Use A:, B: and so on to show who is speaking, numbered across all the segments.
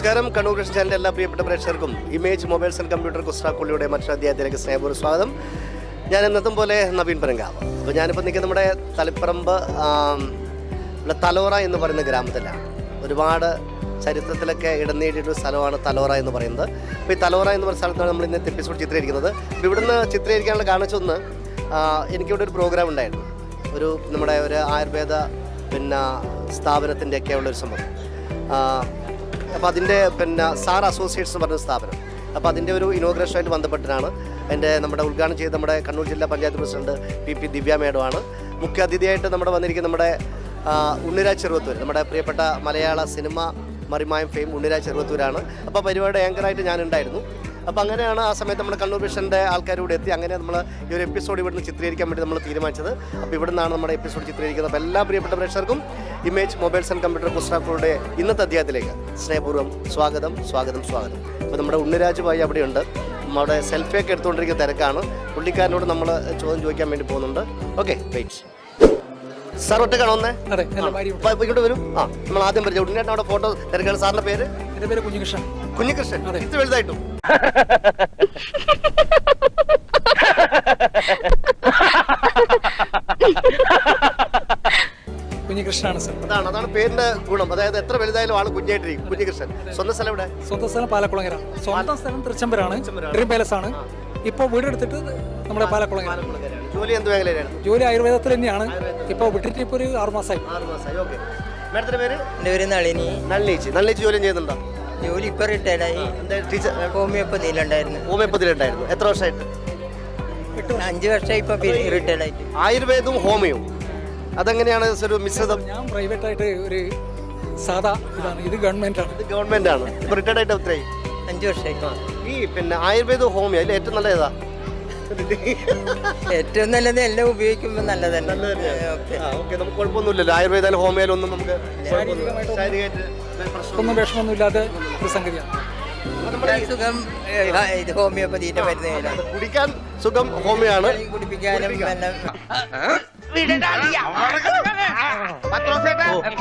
A: നമസ്കാരം. കണ്ണൂർ കൃഷ്ണ ചാനലിന്റെ എല്ലാ പ്രിയപ്പെട്ട പ്രേക്ഷകർക്കും ഇമേജ് മൊബൈൽസ് ആൻഡ് കമ്പ്യൂട്ടർ കുസ്റ്റാക്കുള്ളിയുടെ മറ്റൊരു അധ്യായത്തിലേക്ക് സ്നേഹപൂർവ സ്വാഗതം. ഞാൻ എന്നത്തും പോലെ നവീൻ പരങ്കാവ്. അപ്പോൾ ഞാനിപ്പോൾ നിൽക്കുന്ന നമ്മുടെ തളിപ്പറമ്പ് തലോറ എന്ന് പറയുന്ന ഗ്രാമത്തിലാണ്. ഒരുപാട് ചരിത്രത്തിലൊക്കെ ഇടം നേടിയിട്ടൊരു സ്ഥലമാണ് തലോറ എന്ന് പറയുന്നത്. അപ്പോൾ ഈ തലോറ എന്ന് പറയുന്ന സ്ഥലത്താണ് നമ്മൾ ഇന്നത്തെ എപ്പിസോഡ് ചിത്രീകരിക്കുന്നത്. അപ്പോൾ ഇവിടുന്ന് ചിത്രീകരിക്കാനുള്ള കാണിച്ചൊന്ന് എനിക്കിവിടെ ഒരു പ്രോഗ്രാം ഉണ്ടായിരുന്നു. ഒരു നമ്മുടെ ഒരു ആയുർവേദ പിന്നെ സ്ഥാപനത്തിന്റെയൊക്കെ ഉള്ളൊരു സംഭവം. അപ്പോൾ അതിന്റെ പിന്നെ സാർ അസോസിയേറ്റ്സ് എന്ന് പറഞ്ഞ സ്ഥാപനം. അപ്പോൾ അതിന്റെ ഒരു ഇനോഗ്രേഷനായിട്ട് ബന്ധപ്പെട്ടിട്ടാണ് എന്റെ നമ്മുടെ ഉദ്ഘാടനം ചെയ്ത് നമ്മുടെ കണ്ണൂർ ജില്ലാ panchayat president P P Divya മേഡമാണ് മുഖ്യ അതിഥിയായിട്ട് നമ്മുടെ വന്നിരിക്കുന്ന നമ്മുടെ ഉണ്ണിരാജ് ചെറുവത്തൂർ നമ്മുടെ പ്രിയപ്പെട്ട മലയാള സിനിമ മറിമായം ഫെയിം ഉണ്ണിരാജ് ചെറുവത്തൂരാണ്. അപ്പോൾ പരിപാടിയുടെ ആങ്കറായിട്ട് ഞാനുണ്ടായിരുന്നു. അപ്പോൾ അങ്ങനെയാണ് ആ സമയത്ത് നമ്മുടെ കണ്ണൂർ വിഷന്റെ ആൾക്കാരൂടെ എത്തി. അങ്ങനെ നമ്മൾ ഈ ഒരു എപ്പിസോഡ് ഇവിടുന്ന് ചിത്രീകരിക്കാൻ വേണ്ടി നമ്മൾ തീരുമാനിച്ചത്. അപ്പോൾ ഇവിടുന്നാണ് നമ്മുടെ എപ്പിസോഡ് ചിത്രീകരിക്കുന്നത്. അപ്പോൾ എല്ലാ പ്രിയപ്പെട്ട പ്രേക്ഷകർക്കും ഇമേജ് മൊബൈൽസ് ആൻഡ് കമ്പ്യൂട്ടർ പുസ്തകങ്ങളുടെ ഇന്നത്തെ അധ്യായത്തിലേക്ക് സ്നേഹപൂർവം സ്വാഗതം സ്വാഗതം സ്വാഗതം. അപ്പോൾ നമ്മുടെ ഉണ്ണിരാജ് ഭായി അവിടെയുണ്ട്. നമ്മുടെ സെൽഫിയൊക്കെ എടുത്തുകൊണ്ടിരിക്കുന്ന തിരക്കാണ്. പുള്ളിക്കാരനോട് നമ്മൾ ചോദ്യം ചോദിക്കാൻ വേണ്ടി പോകുന്നുണ്ട്. ഓക്കെ വെയിറ്റ് സാർ
B: ഒറ്റ
A: കാണുന്നേ ഇങ്ങോട്ട് വരും. ആ നമ്മൾ ആദ്യം പരിചയം. ഉണ്ണിയേട്ടൻ അവിടെ ഫോട്ടോ തിരക്കാണ്. സാറിന്റെ പേര്?
B: എന്റെ പേര് കുഞ്ഞികൃഷ്ണൻ.
A: കുഞ്ഞികൃഷ്ണൻ
B: അതെ.
A: ഇത് വലുതായിട്ടും.
B: കുഞ്ഞികൃഷ്ണനാണ് സർ.
A: അതാണ് അതാണ് പേരിന്റെ ഗുണം. അതായത് എത്ര വലുതായാലും ആൾ കുഞ്ഞായിട്ടിരിക്കും. കുഞ്ഞികൃഷ്ണൻ. സ്വന്തം സ്ഥലം ഇവിടെ
B: സ്വന്തം സ്ഥലം പാലക്കുളങ്ങര. സ്വന്തം സ്ഥലം തൃച്ചംബരാണ്. ഡ്രീം പാലസ് ആണ്. ഇപ്പോൾ വീടെടുത്തിട്ട് നമ്മുടെ പാലക്കുളങ്ങര.
A: ജോലി എന്ത് മേഖലയിലാണ്?
B: ജോലി ആയുർവേദത്തിൽ തന്നെയാണ്. ഇപ്പോൾ വിട്ടിട്ട് ഇപ്പോൾ ഒരു ആറ് മാസമായി
A: ആറ് മാസമായി ഓക്കെ. മാഡത്തിന്റെ പേര്?
C: എന്റെ പേര് നളിനി.
A: നളിനേച്ചി. നളിനേച്ചി ജോലി ചെയ്യുന്നുണ്ടോ?
C: ജോലി ഇപ്പൊ റിട്ടയർഡായി
A: എന്താ ടീച്ചർ
C: ഹോമിയോപ്പതിയിലുണ്ടായിരുന്നു
A: ഹോമിയോപ്പതിയിലുണ്ടായിരുന്നു. എത്ര വർഷമായിട്ട്?
C: അഞ്ച് വർഷമായി ഇപ്പൊ റിട്ടയർഡ് ആയിട്ട്.
A: ആയുർവേദവും ഹോമിയോ. അതെങ്ങനെയാണ് ഒരു മിശ്രിതം?
B: ഞാൻ പ്രൈവറ്റ് ആയിട്ട് ഒരു സാധാ ഇതാണ്. ഇത് ഗവൺമെന്റ് ആണ്
A: ഇത് ഗവൺമെന്റ് ആണ് ഇപ്പൊ റിട്ടയർഡ് ആയിട്ട് എത്രയായി?
C: അഞ്ച് വർഷമായി.
A: ഈ പിന്നെ ആയുർവേദവും ഹോമിയോ അതിൽ ഏറ്റവും നല്ല ഏതാ?
C: ഏറ്റവും നല്ലത് എല്ലാം ഉപയോഗിക്കുമ്പോൾ
A: നല്ലതല്ല നമുക്ക് കുഴപ്പമൊന്നുമില്ലല്ലോ. ആയുർവേദം ഹോമിയോയിലും ഒന്നും നമുക്ക്. ശാരീരികമായിട്ട്
B: ഒന്നും വിഷമൊന്നുമില്ലാതെ ഒരു സംഗതിയാണ്
C: സുഖം ഇത് ഹോമിയോപ്പതിന്റെ മരുന്ന്.
A: കുടിക്കാൻ സുഖം ഹോമിയാണ്.
C: കുടിപ്പിക്കാനും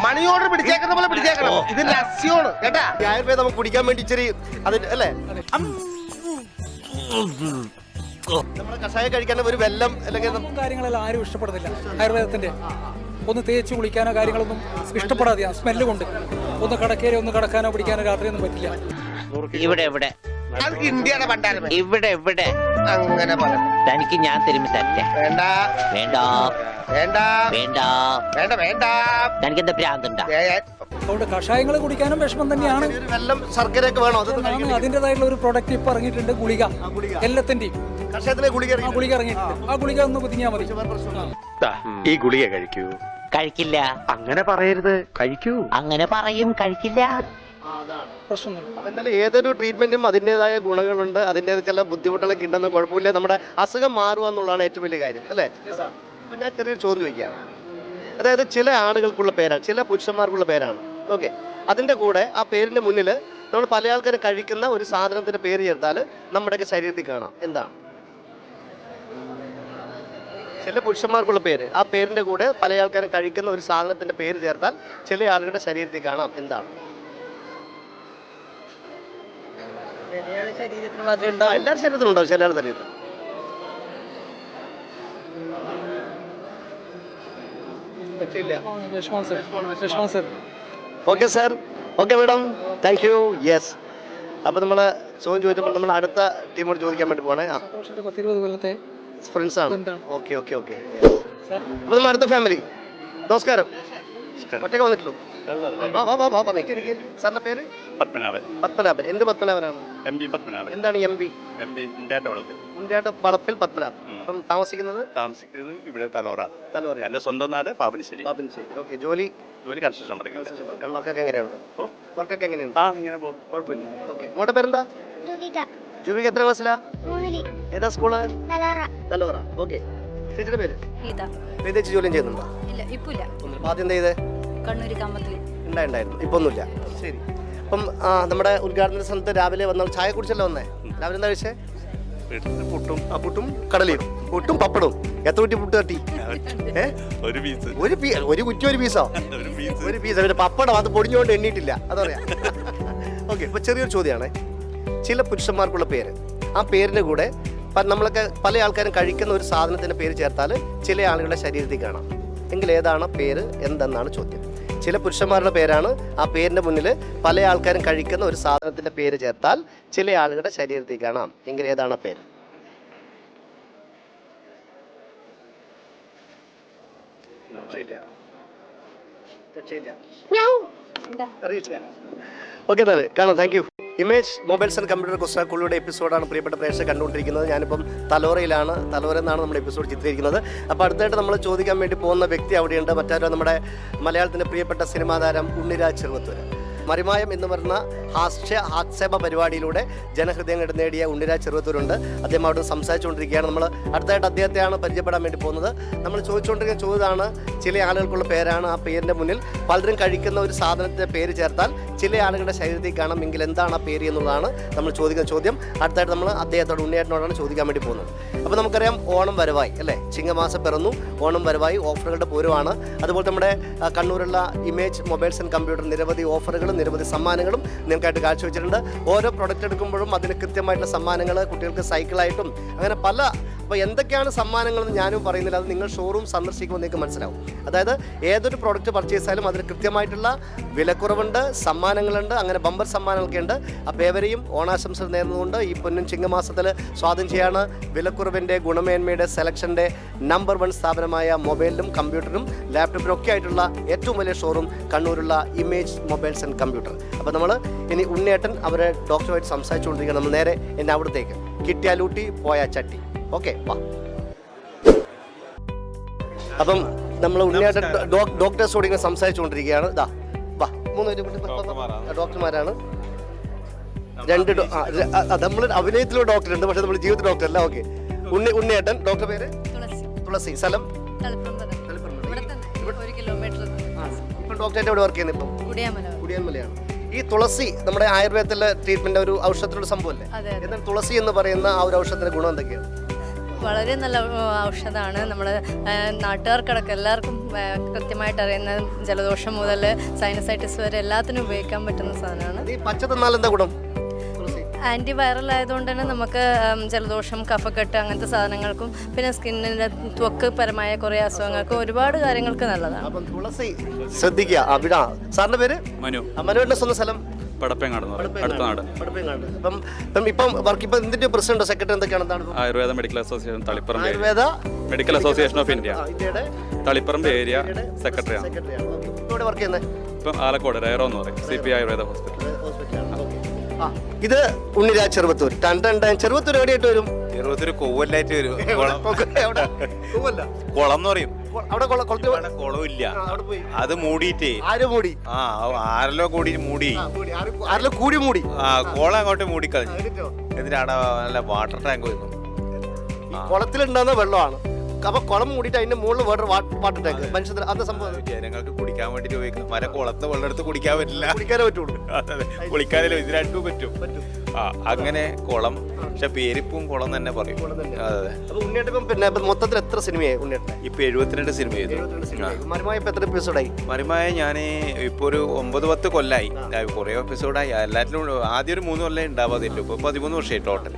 A: മണി ഓർഡർ പിടിച്ചേക്കുന്ന പോലെ പിടിച്ചേക്കണം. ഇത് ലസ്യോണ് കേട്ടാ? ആയുർവേദം നമുക്ക് കുടിക്കാൻ വേണ്ടി ഇച്ചിരി അതിന് അല്ലേ? നമ്മുടെ കഷായം കഴിക്കാൻ ഒരു വെല്ലം അല്ലെങ്കിൽ
B: കാര്യങ്ങളെല്ലാം ആരും ഇഷ്ടപ്പെടുന്നില്ല. ആയുർവേദത്തിന്റെ. ഒന്ന് തേച്ച് കുളിക്കാനോ കാര്യങ്ങളൊന്നും ഇഷ്ടപ്പെടാതെയാണ് സ്മെല്ല് കൊണ്ട് ഒന്ന് കടക്കേരി ഒന്ന് കടക്കാനോ പിടിക്കാനോ രാത്രിയൊന്നും പറ്റില്ല.
D: ഇവിടെ ഇവിടെ.
A: ഇന്ത്യയുടെ പണ്ടാരം
D: ഇവിടെ ഇവിടെ.
A: അങ്ങനെ
D: തനിക്ക് ഞാൻ തരുമ്പോ തന്നെ
A: വേണ്ട.
D: വേണ്ട.
A: വേണ്ട.
D: വേണ്ട.
A: വേണ്ട വേണ്ട.
D: തനിക്ക് എന്താ ഭ്രാന്തുണ്ടാ.
B: അതുകൊണ്ട് കഷായങ്ങൾ കുടിക്കാനും വിഷമം തന്നെയാണ്.
A: വേണോ? അത്
B: അതിന്റെതായിട്ടുള്ള ഒരു പ്രൊഡക്റ്റ് ഇപ്പൊ ഇറങ്ങിയിട്ടുണ്ട് ഗുളിക.
A: ഗുളിക.
B: എല്ലാത്തിന്റെയും
A: കഷായത്തിലെ ഗുളിക
B: ആ ഗുളിക ഇറങ്ങിയിട്ടുണ്ട്. ആ ഗുളിക ഒന്ന് കുതിങ്ങിയാൽ മതി.
E: ഈ ഗുളിക കഴിക്കൂ.
D: കഴിക്കില്ല.
E: അങ്ങനെ പറയരുത്. കഴിക്കൂ.
D: അങ്ങനെ പറയും കഴിക്കില്ല.
A: ഏതൊരു ട്രീറ്റ്മെന്റും അതിന്റെതായ ഗുണങ്ങളുണ്ട്. അതിന്റെ ചില ബുദ്ധിമുട്ടുകളൊക്കെ ഉണ്ടെന്ന് കുഴപ്പമില്ല. നമ്മുടെ അസുഖം മാറുക എന്നുള്ളതാണ് ഏറ്റവും വലിയ കാര്യം അല്ലേ? ഞാൻ ചെറിയൊരു ചോദ്യം ചോദിക്കാം. അതായത് ചില ആളുകൾക്കുള്ള പേരാണ് ചില പുരുഷന്മാർക്കുള്ള പേരാണ്. ഓക്കെ. അതിന്റെ കൂടെ ആ പേരിന്റെ മുന്നിൽ നമ്മൾ പല ആൾക്കാരും കഴിക്കുന്ന ഒരു സാധനത്തിന്റെ പേര് ചേർത്താൽ നമ്മുടെയൊക്കെ ശരീരത്തിൽ കാണാം. എന്താണ്? ചില പുരുഷന്മാർക്കുള്ള പേര്. ആ പേരിന്റെ കൂടെ പല ആൾക്കാരും കഴിക്കുന്ന ഒരു സാധനത്തിന്റെ പേര് ചേർത്താൽ ചില ആളുകളുടെ ശരീരത്തിൽ കാണാം. എന്താണ്? എല്ലാ ശരീരത്തിലും ഉണ്ടാവും. ചില ശരീരത്തിൽ. Okay sir okay madam thank you yes അപ്പോൾ നമ്മൾ ചോദ്യം ചോദിച്ചപ്പോൾ നമ്മൾ അടുത്ത ടീമോട് ചോദിക്കാൻ വേണ്ടി ആ.
B: സന്തോഷന്റെ പത്തിരുപത് കൊല്ലത്തെ
A: ഫ്രണ്ട്സ് ആണ്? Okay okay okay.
B: അപ്പൊ
A: അപ്പോൾ നമ്മൾ അടുത്ത ഫാമിലി നമസ്കാരം. ഒറ്റയ്ക്ക് വന്നിട്ടുള്ളൂ. വാ വാ വാ വാ വാ നിൽക്ക് നിൽക്ക് പേര്?
E: പത്മനാഭൻ.
A: പത്മനാഭൻ. എന്ത് പത്മനാഭനാണ്?
E: M P Padmanabhan.
A: എന്താണ് എം പി
E: എം പി
A: വളപ്പിൽ. പത്മനാഭൻ. അപ്പം താമസിക്കുന്നത്?
E: താമസിക്കുന്നത് ഇവിടെ തലോറ.
A: തലവറ
E: എന്റെ സ്വന്തം നാട് പാപ്പനശ്ശേരി.
A: പാപ്പിൻശ്ശേരി ഓക്കെ ജോലി?
E: ജോലി കൺസ്ട്രക്ഷൻ
A: വർക്കൊക്കെ. വർക്കൊക്കെ
E: ആ ഇങ്ങനെ പോകും
A: കുഴപ്പമില്ല. ഓക്കെ. മോട്ടെ പേരെന്താ?
F: ജുവിത
A: ജൂബിക്ക് എത്ര ക്ലാസ്സിലാ? ഏതാ സ്കൂൾ?
F: നലാറ
A: തലവറ ഓക്കെ. ചേച്ചിയുടെ പേര്? ചേച്ചി ജോലിയും ചെയ്യുന്നുണ്ടോ?
G: ഇല്ല ഇപ്പൊ ഇല്ല.
A: ആദ്യം എന്താ ചെയ്തേ?
G: കണ്ണൂര് കമ്പത്തിൽ.
A: ഉണ്ടായിരുന്നു. ഇപ്പൊ ഒന്നുമില്ല. ശരി. അപ്പം നമ്മുടെ ഉദ്ഘാടന സ്ഥലത്ത് രാവിലെ വന്നാൽ ചായ കുടിച്ചല്ലോ വന്നേ? രാവിലെ എന്താ കഴിച്ചേ?
E: പുട്ടും.
A: ആ പുട്ടും കടലയും. പുട്ടും പപ്പടവും. എത്ര കുറ്റി പുട്ട് തട്ടി?
E: ഒരു പീസ്.
A: ഒരു പീ ഒരു കുറ്റി ഒരു പീസോ?
E: ഒരു പീസ്.
A: ഒരു പീസ്. പിന്നെ പപ്പടം അത് പൊടിഞ്ഞുകൊണ്ട് എണ്ണീട്ടില്ല. അതറിയാം. ഓക്കെ ഇപ്പൊ ചെറിയൊരു ചോദ്യമാണേ. ചില പുരുഷന്മാർക്കുള്ള പേര്. ആ പേരിന്റെ കൂടെ നമ്മളൊക്കെ പല ആൾക്കാരും കഴിക്കുന്ന ഒരു സാധനത്തിന്റെ പേര് ചേർത്താൽ ചില ആളുകളുടെ ശരീരത്തിൽ കാണാം. എങ്കിൽ ഏതാണ് പേര് എന്തെന്നാണ് ചോദ്യം. ചില പുരുഷന്മാരുടെ പേരാണ് ആ പേരിന്റെ മുന്നിൽ പല ആൾക്കാരും കഴിക്കുന്ന ഒരു സാധനത്തിന്റെ പേര് ചേർത്താൽ ചില ആളുകളുടെ ശരീരത്തിൽ കാണാം. എങ്കിൽ ഏതാണ് പേര്? ഓക്കെ കാണാം. Thank you. Image mobiles and computer കുസ്താക്കുള്ളിയുടെ എപ്പിസോഡാണ് പ്രിയപ്പെട്ട പ്രേക്ഷകർ കണ്ടുകൊണ്ടിരിക്കുന്നത്. ഞാനിപ്പം തലോറയിലാണ് തലോറ എന്നാണ് നമ്മുടെ എപ്പിസോഡ് ചിത്രീകരിക്കുന്നത്. അപ്പോൾ അടുത്തായിട്ട് നമ്മൾ ചോദിക്കാൻ വേണ്ടി പോകുന്ന വ്യക്തി അവിടെയുണ്ട്. മറ്റാരോ നമ്മുടെ മലയാളത്തിന്റെ പ്രിയപ്പെട്ട സിനിമാ താരം ഉണ്ണിരാജ് ചെറുവത്തൂർ മറിമായം എന്ന് പറയുന്ന ഹാസ്യ ഹാസ്യപ പരിപാടിയിലൂടെ ജനഹൃദയങ്ങൾ നേടിയ ഉണ്ണിരാജ് ചെറുവത്തൂരുണ്ട്. അദ്ദേഹം അവിടെ സംസാരിച്ചുകൊണ്ടിരിക്കുകയാണ്. നമ്മൾ അടുത്തായിട്ട് അദ്ദേഹത്തെയാണ് പരിചയപ്പെടാൻ വേണ്ടി പോകുന്നത്. നമ്മൾ ചോദിച്ചുകൊണ്ടിരിക്കുന്ന ചോദ്യമാണ് ചില ആളുകൾക്കുള്ള പേരാണ് ആ പേരിന്റെ മുന്നിൽ. പലരും കഴിക്കുന്ന ഒരു സാധനത്തിന്റെ പേര് ചേർത്താൽ ചില ആളുകളുടെ ശരീരത്തിൽ കാണാം എങ്കിൽ എന്താണ് ആ പേര് എന്നുള്ളതാണ് നമ്മൾ ചോദിക്കുന്ന ചോദ്യം. അടുത്തായിട്ട് നമ്മൾ അദ്ദേഹത്തോട് ഉണ്ണിയേട്ടനോടാണ് ചോദിക്കാൻ വേണ്ടി പോകുന്നത്. അപ്പോൾ നമുക്കറിയാം ഓണം വരവായി അല്ലേ? ചിങ്ങമാസം പിറന്നു ഓണം വരവായി ഓഫറുകളുടെ പൂരമാണ് അതുപോലെ നമ്മുടെ കണ്ണൂരുള്ള ഇമേജ് മൊബൈൽസ് ആൻഡ് കമ്പ്യൂട്ടർ നിരവധി ഓഫറുകളും നിരവധി സമ്മാനങ്ങളും നിങ്ങൾക്കായിട്ട് കാഴ്ചവെച്ചിട്ടുണ്ട്. ഓരോ പ്രൊഡക്റ്റ് എടുക്കുമ്പോഴും അതിന് കൃത്യമായിട്ടുള്ള സമ്മാനങ്ങൾ കുട്ടികൾക്ക് സൈക്കിളായിട്ടും അങ്ങനെ പല അപ്പോൾ എന്തൊക്കെയാണ് സമ്മാനങ്ങളെന്ന് ഞാനും പറയുന്നില്ല. അത് നിങ്ങൾ ഷോറൂം സന്ദർശിക്കുമ്പോൾ നിങ്ങൾക്ക് മനസ്സിലാവും. അതായത് ഏതൊരു പ്രോഡക്റ്റ് പർച്ചേസ് ആയാലും അതിന് കൃത്യമായിട്ടുള്ള വിലക്കുറവുണ്ട് സമ്മാനങ്ങളുണ്ട് അങ്ങനെ ബമ്പർ സമ്മാനങ്ങളൊക്കെ ഉണ്ട് അപ്പോൾ ഏവരെയും ഓണാശംസകൾ നേർന്നുകൊണ്ട് ഈ പൊന്നും ചിങ്ങമാസത്തിൽ സ്വാധീനം ചെയ്യാണ്. വിലക്കുറവിന്റെ ഗുണമേന്മയുടെ സെലക്ഷന്റെ നമ്പർ വൺ സ്ഥാപനമായ മൊബൈലിലും കമ്പ്യൂട്ടറും ലാപ്ടോപ്പിലും ഒക്കെ ആയിട്ടുള്ള ഏറ്റവും വലിയ ഷോറൂം കണ്ണൂരുള്ള ഇമേജ് മൊബൈൽസ് ആൻഡ് കമ്പ്യൂട്ടർ. അപ്പോൾ നമ്മൾ ഇനി ഉണ്ണേട്ടൻ അവരെ ഡോക്ടറുമായിട്ട് സംസാരിച്ചുകൊണ്ടിരിക്കുകയാണ്. നമ്മൾ നേരെ എന്നെ അവിടത്തേക്ക്. കിട്ടിയാലൂട്ടി പോയ ചട്ടി. ഓക്കെ വാ. അപ്പം നമ്മൾ ഉണ്ണിയായിട്ട് ഡോക്ടേഴ്സോട് ഇങ്ങനെ സംസാരിച്ചുകൊണ്ടിരിക്കുകയാണ്. ഇതാ വാ മൂന്ന് പേരും. ഡോക്ടർമാരാണ്. രണ്ട് നമ്മൾ അഭിനയത്തിലോ ഡോക്ടർ ഉണ്ട് പക്ഷെ നമ്മൾ ജീവിത ഡോക്ടർ അല്ല ഓക്കെ ഉണ്ണി ഉണ്ണിയേട്ടൻ ഡോക്ടർ പേര്?
G: തുളസി.
A: തുളസി സ്ഥലം.
G: ഇവിടെ
A: ഡോക്ടറായിട്ട് എവിടെ വർക്ക് ചെയ്യുന്നത് ഇപ്പം?
G: കുടിയാമല
A: കുടിയന്മലയാണ് ഈ തുളസി നമ്മുടെ ആയുർവേദത്തിലെ ട്രീറ്റ്മെന്റ് ഒരു ഔഷധത്തിലുള്ള
G: സംഭവം അല്ലേ
A: എന്നാൽ തുളസി എന്ന് പറയുന്ന ആ ഒരു ഔഷധത്തിന്റെ ഗുണം എന്തൊക്കെയാണ്?
G: വളരെ നല്ല ഔഷധമാണ്. നമ്മുടെ നാട്ടുകാർക്കടക്കം എല്ലാവർക്കും കൃത്യമായിട്ട് അറിയുന്ന ജലദോഷം മുതൽ സൈനസൈറ്റിസ് വരെ എല്ലാത്തിനും ഉപയോഗിക്കാൻ പറ്റുന്ന സാധനമാണ്.
A: ഈ പച്ച തിന്നാൽ എന്താ ഗുണം?
G: ആന്റി വൈറൽ ആയതുകൊണ്ട് തന്നെ നമുക്ക് ജലദോഷം കഫക്കെട്ട് അങ്ങനത്തെ സാധനങ്ങൾക്കും പിന്നെ സ്കിന്നിന്റെ ത്വക്ക് പരമായ കുറേ അസുഖങ്ങൾക്കും ഒരുപാട് കാര്യങ്ങൾക്ക് നല്ലതാണ്.
A: തുളസി ശ്രദ്ധിക്കുക. അവിടെ സാറിന്റെ പേര്?
F: മനു.
A: മനുവിന്റെ സ്വന്തം സ്ഥലം?
F: പടപ്പേങ്ങാട് അടുത്ത നാട്.
A: പടപ്പേങ്ങാട്. അപ്പം ഇപ്പം ഇപ്പം വർക്ക് ഇപ്പം എന്തിന്റെ പ്രസിഡന്റ് സെക്രട്ടറി എന്തൊക്കെയാണ് എന്താണ്?
F: Ayurveda medical association Taliparamba
A: Ayurveda
F: medical association of India.
A: ഇന്ത്യയുടെ
F: തളിപ്പറമ്പ് ഏരിയ സെക്രട്ടറിയാണ്
A: ഇവിടെ വർക്ക് ചെയ്യുന്നത്
F: ഇപ്പം ആലക്കോട് റയറോ എന്ന് പറയും. C P Ayurveda hospital.
A: ആ ഇത് ഉണ്ണിരാജ് ചെറുപത്തൂർ ടൺ ടൺ ടൺ. ചെറുവത്തൂർ എവിടെയായിട്ട് വരും?
H: ചെറുപത്തൂർ കൊവ്വല്ലായിട്ട് വരും. കുളം എന്ന് പറയും.
A: അവിടെ
H: കുളമില്ല അത് മൂടിയിട്ടേ.
A: ആര് മൂടി?
H: ആ ആരല്ലോ കൂടി മൂടി.
A: ആ, മൂടി. ആര് കൂടി മൂടി?
H: ആ കുളം അങ്ങോട്ട് മൂടിക്കളഞ്ഞു.
A: എന്നിട്ടോ?
H: അവിടെ നല്ല വാട്ടർ ടാങ്ക്
A: ഈ കുളത്തിലുണ്ടാകുന്ന വെള്ളമാണ്. അപ്പൊ കുളം മൂടിയിട്ട് അതിന്റെ മുകളിൽ വേറെ വാട്ടർ ടാങ്ക് മനുഷ്യത്തിന് അത് സംഭവം
H: ജനങ്ങൾക്ക് കുടിക്കാൻ വേണ്ടി ഉപയോഗിക്കുന്നു മര കുളത്ത് വെള്ളം എടുത്ത് കുടിക്കാൻ പറ്റില്ല.
A: കുടിക്കാനേ പറ്റുള്ളൂ.
H: കുളിക്കാനല്ലോ ഇത് രണ്ടും പറ്റും. ആ അങ്ങനെ കുളം. പക്ഷെ പേരിപ്പും കുളം തന്നെ പറയും. അതെ
A: ഉണ്ണിയേട്ടൻ പിന്നെ മൊത്തത്തിൽ എത്ര സിനിമയായി ഉണ്ണിയേട്ടൻ
H: ഇപ്പൊ എഴുപത്തിരണ്ട് സിനിമ ചെയ്തു.
A: മരുമായി എത്ര എപ്പിസോഡായി?
H: മരുമായ ഞാൻ ഇപ്പൊ ഒരു ഒമ്പത് പത്ത് കൊല്ലായി. കുറേ എപ്പിസോഡായി. എല്ലാറ്റിലും ആദ്യം ഒരു മൂന്ന് കൊല്ലം ഉണ്ടാവാതില്ല ഇപ്പൊ പതിമൂന്ന് വർഷമായി ടോട്ടൽ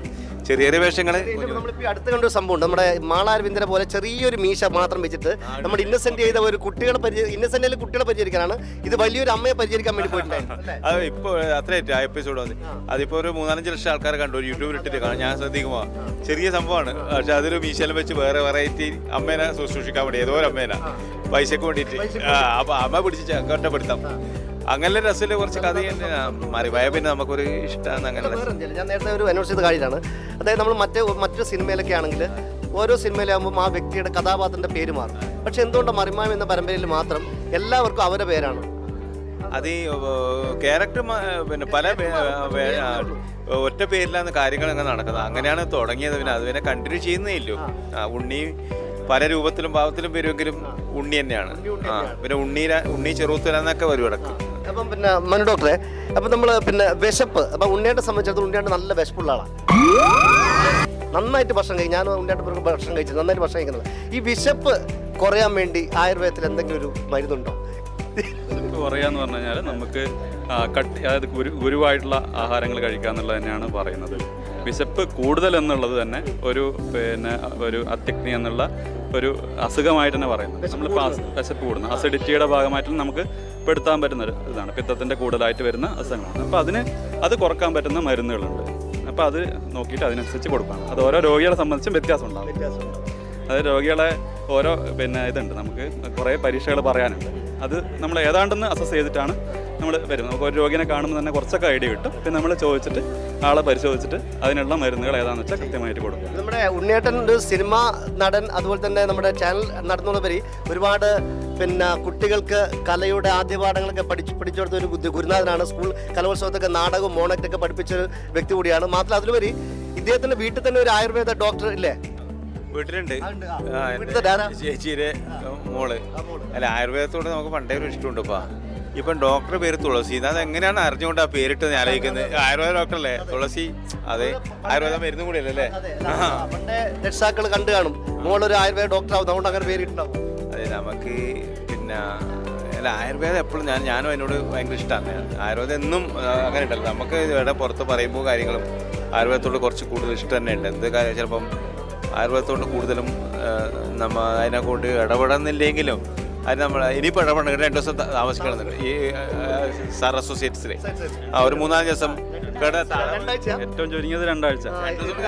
H: ചെറിയ ചെറിയ വേഷങ്ങൾ
A: നമ്മളിപ്പോ അടുത്ത് കണ്ട ഒരു സംഭവം ഉണ്ട് നമ്മുടെ മാളാരവിന്ദനെ പോലെ ചെറിയൊരു മീശ മാത്രം വെച്ചിട്ട് നമ്മൾ ഇന്നസെന്റ് ചെയ്ത ഒരു കുട്ടികളെ പരിചയ ഇന്നസെന്റിൽ കുട്ടികളെ പരിചരിക്കാനാണ് ഇത് വലിയൊരു അമ്മയെ പരിചരിക്കാൻ വേണ്ടി പോയിട്ടുണ്ടായിരുന്നു?
H: അത് ഇപ്പോൾ അത്രയായിട്ട് ആ എപ്പിസോഡ് വന്ന് അതിപ്പോ ഒരു മൂന്നാലഞ്ച് ലക്ഷം ആൾക്കാരെ കണ്ടു. ഒരു യൂട്യൂബിൽ ഇട്ടിട്ട് കാണാം. ഞാൻ ശ്രദ്ധിക്കുമ്പോൾ ചെറിയ സംഭവമാണ്. പക്ഷെ അതൊരു മീശയിലും വെച്ച് വേറെ വെറൈറ്റി അമ്മേനെ ശുശ്രൂഷിക്കാൻ വേണ്ടി. ഏതോ ഒരു അമ്മേനെ. പൈസക്ക് വേണ്ടിയിട്ട്. അപ്പൊ അമ്മ പിടിച്ച് ചങ്കട്ടപ്പെടുത്താം അങ്ങനെ രസമില്ല. കുറച്ച് കഥ മറിവായ പിന്നെ നമുക്കൊരു ഇഷ്ടമാണ് അങ്ങനെ
A: ഞാൻ നേരത്തെ ഒരു അനൗൺസ് കാര്യമാണ്. അതായത് നമ്മൾ മറ്റേ മറ്റൊരു സിനിമയിലൊക്കെ ആണെങ്കിൽ ഓരോ സിനിമയിലാകുമ്പോൾ ആ വ്യക്തിയുടെ കഥാപാത്രത്തിന്റെ പേര് മാറും. പക്ഷെ എന്തുകൊണ്ട് മറിമായം എന്ന പരമ്പരയിൽ മാത്രം എല്ലാവർക്കും അവരുടെ പേരാണ്?
H: അത് ഈ ക്യാരക്ടർ പിന്നെ പല ഒറ്റ പേരിലാണ് കാര്യങ്ങൾ അങ്ങനെ നടക്കുന്നത്. അങ്ങനെയാണ് തുടങ്ങിയത്. പിന്നെ അത് പിന്നെ കണ്ടിന്യൂ ചെയ്യുന്നേ ഇല്ലു. ആ. ഉണ്ണി പല രൂപത്തിലും ഭാവത്തിലും വരുമെങ്കിലും ഉണ്ണി തന്നെയാണ്. ആ പിന്നെ ഉണ്ണി ഉണ്ണി ചെറുത്തലെന്നൊക്കെ വരും ഇടയ്ക്ക്.
A: അപ്പം പിന്നെ മനു ഡോക്ടറെ അപ്പം നമ്മൾ പിന്നെ വിശപ്പ് അപ്പം ഉണ്ണിയാണ്ടെ സംബന്ധിച്ചിടത്തോളം ഉണ്ണിയാണ്ട് നല്ല വിശപ്പുള്ള ആളാണ് നന്നായിട്ട് ഭക്ഷണം കഴിക്കും ഞാൻ ഉണ്ണിയാണ്ട് പേർക്ക് ഭക്ഷണം കഴിച്ചു നന്നായിട്ട് ഭക്ഷണം കഴിക്കുന്നത് ഈ വിശപ്പ് കുറയാൻ വേണ്ടി ആയുർവേദത്തിൽ എന്തെങ്കിലും ഒരു മരുന്നുണ്ടോ
F: പറയാന്ന് പറഞ്ഞു കഴിഞ്ഞാൽ നമുക്ക് കട്ടി അതായത് ഗുരു ഗുരുവായിട്ടുള്ള ആഹാരങ്ങൾ കഴിക്കുക എന്നുള്ളത് തന്നെയാണ് പറയുന്നത്. വിശപ്പ് കൂടുതൽ എന്നുള്ളത് തന്നെ ഒരു പിന്നെ ഒരു അത്യഗ്നി എന്നുള്ള ഒരു അസുഖമായിട്ട് തന്നെ പറയുന്നത് നമ്മളിപ്പോൾ വിശപ്പ് കൂടുന്നു. അസിഡിറ്റിയുടെ ഭാഗമായിട്ട് നമുക്ക് പെടുത്താൻ പറ്റുന്ന ഒരു ഇതാണ്. പിത്തത്തിന്റെ കൂടുതലായിട്ട് വരുന്ന അസുഖങ്ങളാണ്. അപ്പോൾ അതിന് അത് കുറയ്ക്കാൻ പറ്റുന്ന മരുന്നുകളുണ്ട്. അപ്പോൾ അത് നോക്കിയിട്ട് അതിനനുസരിച്ച് കൊടുക്കണം. അത് ഓരോ രോഗികളെ സംബന്ധിച്ചും വ്യത്യാസം ഉണ്ടാവും. അത് രോഗികളെ ഓരോ പിന്നെ ഇതുണ്ട്. നമുക്ക് കുറേ പരീക്ഷകൾ പറയാനുണ്ട്. അത് നമ്മൾ ഏതാണ്ടെന്ന് അസസ് ചെയ്തിട്ടാണ് നമ്മൾ വരും. നമുക്ക് ഒരു രോഗിനെ കാണുമ്പോൾ തന്നെ കുറച്ചൊക്കെ ഐഡിയ കിട്ടും. പിന്നെ നമ്മൾ ചോദിച്ചിട്ട് ആളെ പരിശോധിച്ചിട്ട് അതിനുള്ള മരുന്നുകൾ ഏതാണെന്ന് വെച്ചാൽ കൃത്യമായിട്ട് കൊടുക്കും.
A: നമ്മുടെ ഉണ്ണിയേട്ടൻ ഒരു സിനിമ നടൻ അതുപോലെ തന്നെ നമ്മുടെ ചാനൽ നടന്നുള്ളവരി ഒരുപാട് പിന്നെ കുട്ടികൾക്ക് കലയുടെ ആദ്യപാഠങ്ങളൊക്കെ പാഠങ്ങളൊക്കെ പഠിച്ചു കൊടുത്ത ഒരു ബുദ്ധി. ഗുരുനാഥനാണ് സ്കൂൾ കലോത്സവത്തൊക്കെ നാടകവും മോണക്റ്റൊക്കെ പഠിപ്പിച്ച ഒരു വ്യക്തി കൂടിയാണ്. മാത്രമല്ല അതിലുപരി ഇദ്ദേഹത്തിന്റെ വീട്ടിൽ തന്നെ ഒരു ആയുർവേദ ഡോക്ടർ ഇല്ലേ?
H: വീട്ടിലുണ്ട്? ചേച്ചിയുടെ മോൾ. അല്ല ആയുർവേദത്തോട് നമുക്ക് പണ്ടേ ഒരു ഇഷ്ടമുണ്ട് ഇപ്പൊ. ഇപ്പം ഡോക്ടറെ പേര് തുളസി. അത് എങ്ങനെയാണ് അറിഞ്ഞുകൊണ്ട് ആ പേരിട്ട് ഞാൻ ആലോചിക്കുന്നത് ആയുർവേദ ഡോക്ടറല്ലേ? തുളസി? അതെ. ആയുർവേദ മരുന്നും കൂടി അല്ലേ?
A: രക്ഷാക്കൾ കണ്ടു കാണും. നമ്മളൊരു ആയുർവേദ ഡോക്ടർ ആവും. അതുകൊണ്ട് അങ്ങനെ പേരിട്ടുണ്ടാവും.
H: അതെ നമുക്ക് പിന്നെ അല്ല ആയുർവേദം എപ്പോഴും ഞാൻ ഞാനും അതിനോട് ഭയങ്കര ഇഷ്ടമാണ് ആയുർവേദം എന്നും അങ്ങനെ ഉണ്ടല്ലോ നമുക്ക് ഇവിടെ പുറത്ത് പറയുമ്പോൾ കാര്യങ്ങളും ആയുർവേദത്തോട് കുറച്ച് കൂടുതൽ ഇഷ്ടം തന്നെ ഉണ്ട്. എന്ത് കാര്യം ചിലപ്പം ആയുർവേദത്തോട് കൂടുതലും നമ്മ അതിനെക്കൊണ്ട് ഇടപെടുന്നില്ലെങ്കിലും അത് നമ്മൾ ഇനിയിപ്പോൾ ഇടപെടണം. രണ്ടു ദിവസം താമസിക്കണമെന്നുണ്ട് ഈ സാർ അസോസിയേറ്റ്സിലെ ആ ഒരു മൂന്നാൽ ദിവസം
A: കട
F: ഏറ്റവും ചുരുങ്ങിയത് രണ്ടാഴ്ച.
H: രണ്ട് ദിവസം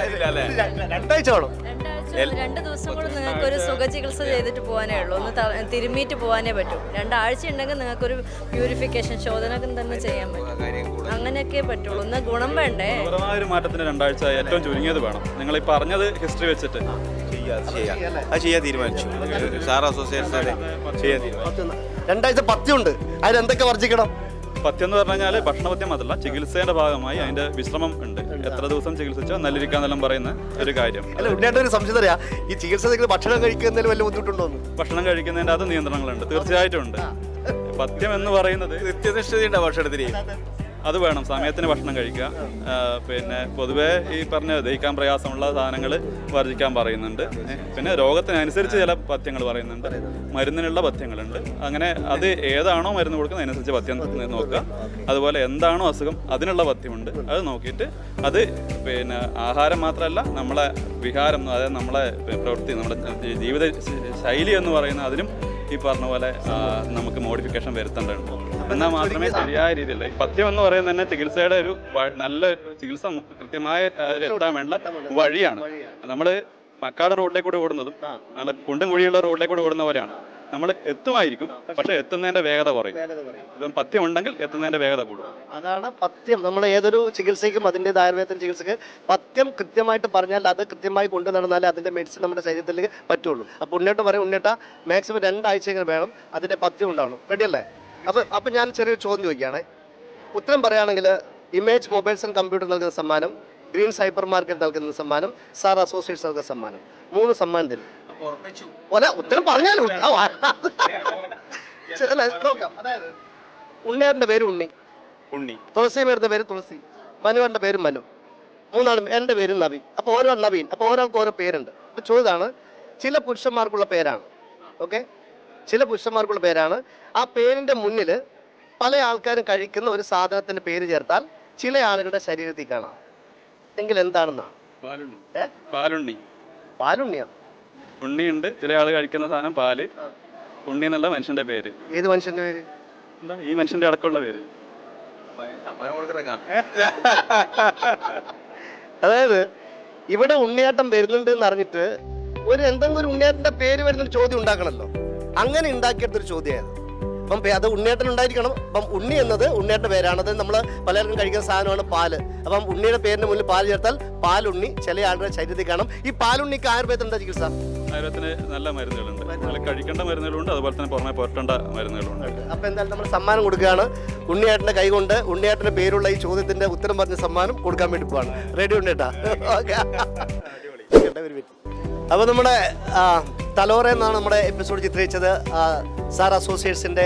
G: രണ്ട് കൂടെ നിങ്ങൾക്ക് ഒരു സുഖചികിത്സ ചെയ്തിട്ട് പോകാനേ ഉള്ളൂ. ഒന്ന് തിരുമ്മിട്ട് തിരുമ്മിയിട്ട് പോകാനേ പറ്റൂ. രണ്ടാഴ്ച ഉണ്ടെങ്കിൽ നിങ്ങൾക്കൊരു പ്യൂരിഫിക്കേഷൻ ശോധനകം തന്നെ ചെയ്യാൻ പറ്റും. അങ്ങനെയൊക്കെ പറ്റുള്ളൂ. ഒന്ന് ഗുണം വേണ്ടേ?
F: ഒരു മാറ്റത്തിന് രണ്ടാഴ്ച ഏറ്റവും ചുരുങ്ങിയത് വേണം. നിങ്ങൾ ഈ പറഞ്ഞത് ഹിസ്റ്ററി വെച്ചിട്ട്.
H: ചെയ്യാം അത് ചെയ്യാം. അത് ചെയ്യാൻ തീരുമാനിച്ചു. സാർ അസോസിയേഷൻ ചെയ്യാൻ തീരുമാനിച്ചു.
A: രണ്ടാഴ്ച പത്യുണ്ട് അതിലെന്തൊക്കെ വർജിക്കണം?
F: പത്യം എന്ന് പറഞ്ഞു കഴിഞ്ഞാൽ ഭക്ഷണപത്യം അതല്ല ചികിത്സയുടെ ഭാഗമായി അതിന്റെ വിശ്രമം ഉണ്ട്. എത്ര ദിവസം ചികിത്സിച്ചോ നല്ലിരിക്കാന്നെല്ലാം പറയുന്ന ഒരു കാര്യം.
A: അല്ല ഉണ്ണിയായിട്ട് ഒരു സംശയം അറിയാം? ഈ ചികിത്സ ഭക്ഷണം കഴിക്കുന്നതിൽ വലിയ ബുദ്ധിമുട്ടുണ്ടോ
F: ഭക്ഷണം കഴിക്കുന്നതിന്റെ അത് നിയന്ത്രണങ്ങളുണ്ട്. തീർച്ചയായിട്ടും ഉണ്ട്. പത്യം എന്ന് പറയുന്നത്
H: കൃത്യനിഷ്ഠതയുണ്ടോ ഭക്ഷണത്തിന്.
F: അത് വേണം സമയത്തിന് ഭക്ഷണം കഴിക്കുക. പിന്നെ പൊതുവേ ഈ പറഞ്ഞ ദഹിക്കാൻ പ്രയാസമുള്ള സാധനങ്ങൾ വർജിക്കാൻ പറയുന്നുണ്ട്. പിന്നെ രോഗത്തിനനുസരിച്ച് ചില പഥ്യങ്ങൾ പറയുന്നുണ്ട്. മരുന്നിനുള്ള പഥ്യങ്ങളുണ്ട്. അങ്ങനെ അത് ഏതാണോ മരുന്ന് കൊടുക്കുന്നത് അതിനനുസരിച്ച് പഥ്യം നോക്കുക. അതുപോലെ എന്താണോ അസുഖം അതിനുള്ള പഥ്യമുണ്ട്. അത് നോക്കിയിട്ട് അത് പിന്നെ ആഹാരം മാത്രമല്ല നമ്മളെ വിഹാരം അതായത് നമ്മളെ പ്രവൃത്തി നമ്മുടെ ജീവിത ശൈലി എന്ന് പറയുന്ന അതിലും ഈ പറഞ്ഞ പോലെ നമുക്ക് മോഡിഫിക്കേഷൻ വരുത്തേണ്ടതുണ്ട്. എന്നാൽ മാത്രമേ ശരിയായ രീതിയിൽ ഈ പഥ്യം എന്ന് പറയുന്നത് തന്നെ ചികിത്സയുടെ ഒരു നല്ല ചികിത്സ കൃത്യമായ എത്താൻ വേണ്ട വഴിയാണ്. നമ്മൾ മക്കാട് റോഡിലേക്ക് കൂടെ ഓടുന്നതും കുണ്ടും കുഴിയുള്ള റോഡിലേക്ക് കൂടെ ഓടുന്ന പോലെയാണ്. നമ്മൾ എത്തുമായിരിക്കും പക്ഷെ എത്തുന്നതിന്റെ വേഗത കുറയും. ഇപ്പം പഥ്യം ഉണ്ടെങ്കിൽ എത്തുന്നതിന്റെ വേഗത കൂടും.
A: അതാണ് പഥ്യം. നമ്മൾ ഏതൊരു ചികിത്സയ്ക്കും അതിന്റെ ആയുർവേദത്തിന് ചികിത്സക്ക് പഥ്യം കൃത്യമായിട്ട് പറഞ്ഞാൽ അത് കൃത്യമായി കൊണ്ടു നടന്നാലേ അതിന്റെ മെഡിസിൻ നമ്മുടെ ശരീരത്തിൽ പറ്റുള്ളൂ. അപ്പോൾ ഉണ്ണേട്ട പറയും ഉണ്ണേട്ട മാക്സിമം രണ്ടാഴ്ചയെങ്കിലും വേണം അതിന്റെ പഥ്യം ഉണ്ടാവണം. റെഡിയല്ലേ അപ്പൊ അപ്പൊ ഞാൻ ചെറിയൊരു ചോദ്യം ചോദിക്കുകയാണ്. ഉത്തരം പറയുകയാണെങ്കിൽ ഇമേജ് മൊബൈൽസ് ആൻഡ് കമ്പ്യൂട്ടർ നൽകുന്ന സമ്മാനം ഗ്രീൻ സൈബർ മാർക്കറ്റ് നൽകുന്ന സമ്മാനം സാർ അസോസിയേറ്റ്സ് നൽകുന്ന സമ്മാനം. മൂന്ന് സമ്മാനം തരും. ഒല ഉത്തരം പറഞ്ഞാലും നോക്കാം. അതായത്? ഉണ്ണിയാറിന്റെ പേര് ഉണ്ണി.
H: ഉണ്ണി.
A: തുളസി പേരുടെ പേര് തുളസി. മനുവിന്റെ പേര് മനു. മൂന്നാളും എന്റെ പേര് നവീൻ. അപ്പൊ ഓരോ നവീൻ. അപ്പൊ ഓരോർക്ക് ഓരോ പേരുണ്ട്. അപ്പൊ ചോദ്യമാണ് ചില പുരുഷന്മാർക്കുള്ള പേരാണ്. ഓക്കെ? ചില പുരുഷന്മാർക്കുള്ള പേരാണ്. ആ പേരിന്റെ മുന്നിൽ പല ആൾക്കാരും കഴിക്കുന്ന ഒരു സാധനത്തിന്റെ പേര് ചേർത്താൽ ചില ആളുകളുടെ ശരീരത്തിൽ കാണാം. എങ്കിൽ എന്താണെന്നാണ്
F: പാലുണ്ണി.
A: പാലുണ്ണിയാണ്
F: ഉണ്ണിയുണ്ട്. ചില ആൾ കഴിക്കുന്ന സാധനം പാൽ. ഉണ്ണി എന്നുള്ള മനുഷ്യന്റെ പേര്.
A: ഏത് മനുഷ്യന്റെ പേര്?
F: എന്താ? ഈ മനുഷ്യന്റെ അടക്കമുള്ള പേര്.
A: അതായത് ഇവിടെ ഉണ്ണിയാട്ടം വരുന്നുണ്ട് എന്ന് അറിഞ്ഞിട്ട് ഒരു എന്തെങ്കിലും ഉണ്ണിയാട്ടന്റെ പേര് വരുന്ന ചോദ്യം ഉണ്ടാക്കണല്ലോ. അങ്ങനെ ഉണ്ടാക്കിയെടുത്തൊരു ചോദ്യമായിരുന്നു. അപ്പം അത് ഉണ്ണിയേട്ടൻ ഉണ്ടായിരിക്കണം. അപ്പം ഉണ്ണി എന്നത് ഉണ്ണിയേട്ടന്റെ പേരാണ് അത് നമ്മൾ പലർക്കും കഴിക്കുന്ന സാധനമാണ് പാൽ. അപ്പം ഉണ്ണിയുടെ പേരിന് മുന്നിൽ പാൽ ചേർത്താൽ പാലുണ്ണി ചില ആളുടെ ശരീരത്തിൽ കാണും. ഈ പാലുണ്ണിക്ക് ആയുർവേദം എന്താ ചികിത്സ
F: ആയുർവേദത്തിന് നല്ല മരുന്നുകളുണ്ട്. നല്ല കഴിക്കേണ്ട മരുന്നുകളുണ്ട്. അതുപോലെ തന്നെ പുറമെ പുരട്ടേണ്ട മരുന്നുകളുണ്ട്.
A: അപ്പം എന്തായാലും നമ്മൾ സമ്മാനം കൊടുക്കുകയാണ്. ഉണ്ണിയേട്ടന്റെ കൈ കൊണ്ട് ഉണ്ണിയേട്ടന്റെ പേരുള്ള ഈ ചോദ്യത്തിന്റെ ഉത്തരം പറഞ്ഞ സമ്മാനം കൊടുക്കാൻ വേണ്ടി പോവാണ്. റെഡി ഉണ്ണിയേട്ടാ? ഓക്കെ. അപ്പോൾ നമ്മുടെ തലോറ എന്നാണ് നമ്മുടെ എപ്പിസോഡ് ചിത്രീകരിച്ചത്. സാർ അസോസിയേറ്റ്സിന്റെ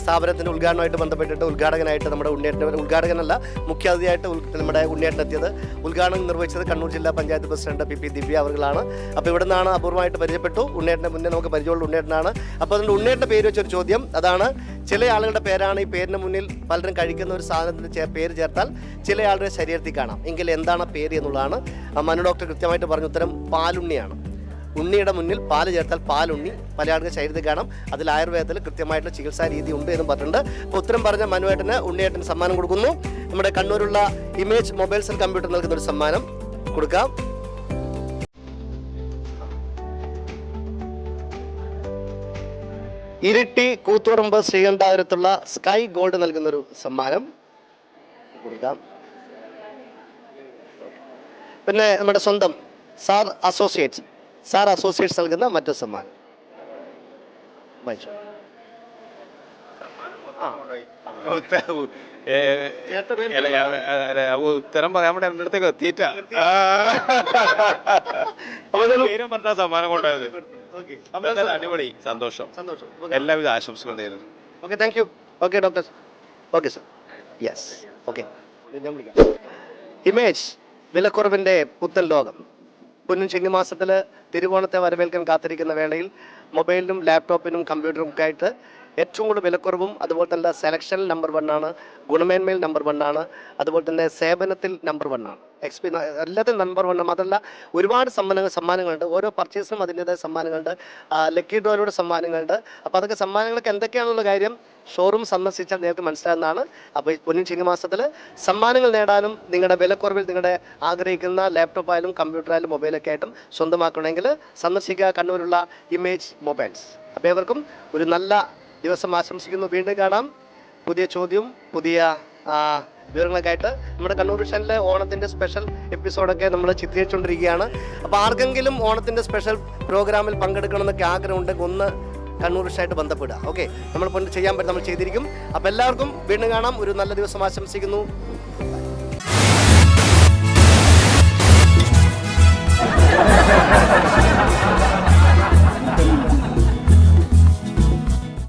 A: സ്ഥാപനത്തിന്റെ ഉദ്ഘാടനമായിട്ട് ബന്ധപ്പെട്ടിട്ട് ഉദ്ഘാടകനായിട്ട് നമ്മുടെ ഉണ്ണിയേട്ടൻ ഉദ്ഘാടകനല്ല മുഖ്യാതിഥിയായിട്ട് നമ്മുടെ ഉണ്ണിയേട്ടൻ എത്തിയത്. ഉദ്ഘാടനം നിർവഹിച്ചത് കണ്ണൂർ ജില്ലാ panchayat president P P Divya അവർകളാണ് അപ്പോൾ ഇവിടെ നിന്നാണ് അപൂർവമായിട്ട് പരിചയപ്പെട്ടു. ഉണ്ണിയേട്ടന്റെ മുന്നേ നമുക്ക് പരിചയമുള്ള ഉണ്ണിയേട്ടനാണ്. അപ്പോൾ അതുകൊണ്ട് ഉണ്ണിയേട്ടന്റെ പേര് വെച്ചൊരു ചോദ്യം. അതാണ് ചില ആളുകളുടെ പേരാണ് ഈ പേരിന് മുന്നിൽ പലരും കഴിക്കുന്ന ഒരു സാധനത്തിന് പേര് ചേർത്താൽ ചില ആളുടെ ശരീരത്തിൽ കാണാം. എങ്കിൽ എന്താണ് പേര് എന്നുള്ളതാണ്. മനു ഡോക്ടർ കൃത്യമായിട്ട് പറഞ്ഞ ഉത്തരം പാലുണ്ണിയാണ്. ഉണ്ണിയുടെ മുന്നിൽ പാൽ ചേർത്താൽ പാലുണ്ണി. പല ആളുകൾ ശരീരത്തിൽ കാണാം. അതിൽ ആയുർവേദത്തിൽ കൃത്യമായിട്ടുള്ള ചികിത്സാ രീതി ഉണ്ട് എന്നും പറഞ്ഞിട്ടുണ്ട്. അപ്പോൾ ഉത്തരം പറഞ്ഞ മനുവേട്ടന് ഉണ്ണിയേട്ടന് സമ്മാനം കൊടുക്കുന്നു. നമ്മുടെ കണ്ണൂരുള്ള ഇമേജ് മൊബൈൽസ് ആൻഡ് കമ്പ്യൂട്ടർ നൽകുന്ന ഒരു സമ്മാനം കൊടുക്കാം. ഇരിട്ടി കൂത്തുപറമ്പ് ശ്രീകണ്ഠാപുരത്തുള്ള സ്കൈ ഗോൾഡ് നൽകുന്ന ഒരു സമ്മാനം കൊടുക്കാം. പിന്നെ നമ്മുടെ സ്വന്തം സാർ അസോസിയേറ്റ്സ് സാർ അസോസിയേറ്റ്സ് നൽകുന്ന മറ്റു സമ്മാനം.
H: ഉത്തരം പറയാൻ വേണ്ടി എന്റെ അടുത്തേക്ക് എത്തിയിട്ടാ. പറഞ്ഞ സമ്മാനം എന്തായാലും അടിപൊളി. സന്തോഷം. എല്ലാവിധ ആശംസകളും നേരുന്നു.
A: Okay thank you okay doctor okay sir yes okay image വിലക്കുറവിന്റെ പുത്തൻ ലോകം. പൊന്നും ചിങ്ങമാസത്തിൽ തിരുവോണത്തെ വരവേൽക്കാൻ കാത്തിരിക്കുന്ന വേളയിൽ മൊബൈലിനും ലാപ്ടോപ്പിനും കമ്പ്യൂട്ടറും ഒക്കെ ആയിട്ട് ഏറ്റവും കൂടുതൽ വിലക്കുറവും അതുപോലെ തന്നെ സെലക്ഷനിൽ നമ്പർ വൺ ആണ് ഗുണമേന്മയിൽ നമ്പർ വൺ ആണ് അതുപോലെ തന്നെ സേവനത്തിൽ നമ്പർ വൺ ആണ്. എക്സ്പി എല്ലാത്തിലും നമ്പർ വൺ അതല്ല ഒരുപാട് സമ്മാനങ്ങൾ സമ്മാനങ്ങളുണ്ട്. ഓരോ പർച്ചേസിനും അതിന്റെതായ സമ്മാനങ്ങളുണ്ട്. ലക്കി ഡ്രോയിലൂടെ സമ്മാനങ്ങളുണ്ട്. അപ്പോൾ അതൊക്കെ സമ്മാനങ്ങൾക്ക് എന്തൊക്കെയാണെന്നുള്ള കാര്യം ഷോറൂം സന്ദർശിച്ചാൽ നിങ്ങൾക്ക് മനസ്സിലാകുന്നതാണ്. അപ്പോൾ ഈ പൊന്നിൻ ചിങ്ങമാസത്തിൽ സമ്മാനങ്ങൾ നേടാനും നിങ്ങളുടെ വിലക്കുറവിൽ നിങ്ങളുടെ ആഗ്രഹിക്കുന്ന ലാപ്ടോപ്പ് ആയാലും കമ്പ്യൂട്ടർ ആയാലും മൊബൈലൊക്കെ ആയിട്ടും സ്വന്തമാക്കണമെങ്കിൽ സന്ദർശിക്കുക കണ്ണൂരുള്ള ഇമേജ് മൊബൈൽസ് അപ്പോൾ ഏവർക്കും ഒരു നല്ല ദിവസം ആശംസിക്കുന്നു. വീണ്ടും കാണാം. പുതിയ ചോദ്യവും പുതിയ വിവരങ്ങളൊക്കെ നമ്മുടെ കണ്ണൂർ വിഷനിലെ ഓണത്തിന്റെ സ്പെഷ്യൽ എപ്പിസോഡൊക്കെ നമ്മൾ ചിത്രീകരിച്ചുകൊണ്ടിരിക്കുകയാണ്. അപ്പോൾ ആർക്കെങ്കിലും ഓണത്തിന്റെ സ്പെഷ്യൽ പ്രോഗ്രാമിൽ പങ്കെടുക്കണം എന്നൊക്കെ ആഗ്രഹമുണ്ടെങ്കിൽ ഒന്ന് കണ്ണൂർ വിഷയമായിട്ട് ബന്ധപ്പെടുക. ഓക്കെ? നമ്മൾ ചെയ്യാൻ പറ്റും നമ്മൾ ചെയ്തിരിക്കും. അപ്പോൾ എല്ലാവർക്കും വീണ്ടും കാണാം. ഒരു നല്ല ദിവസം ആശംസിക്കുന്നു.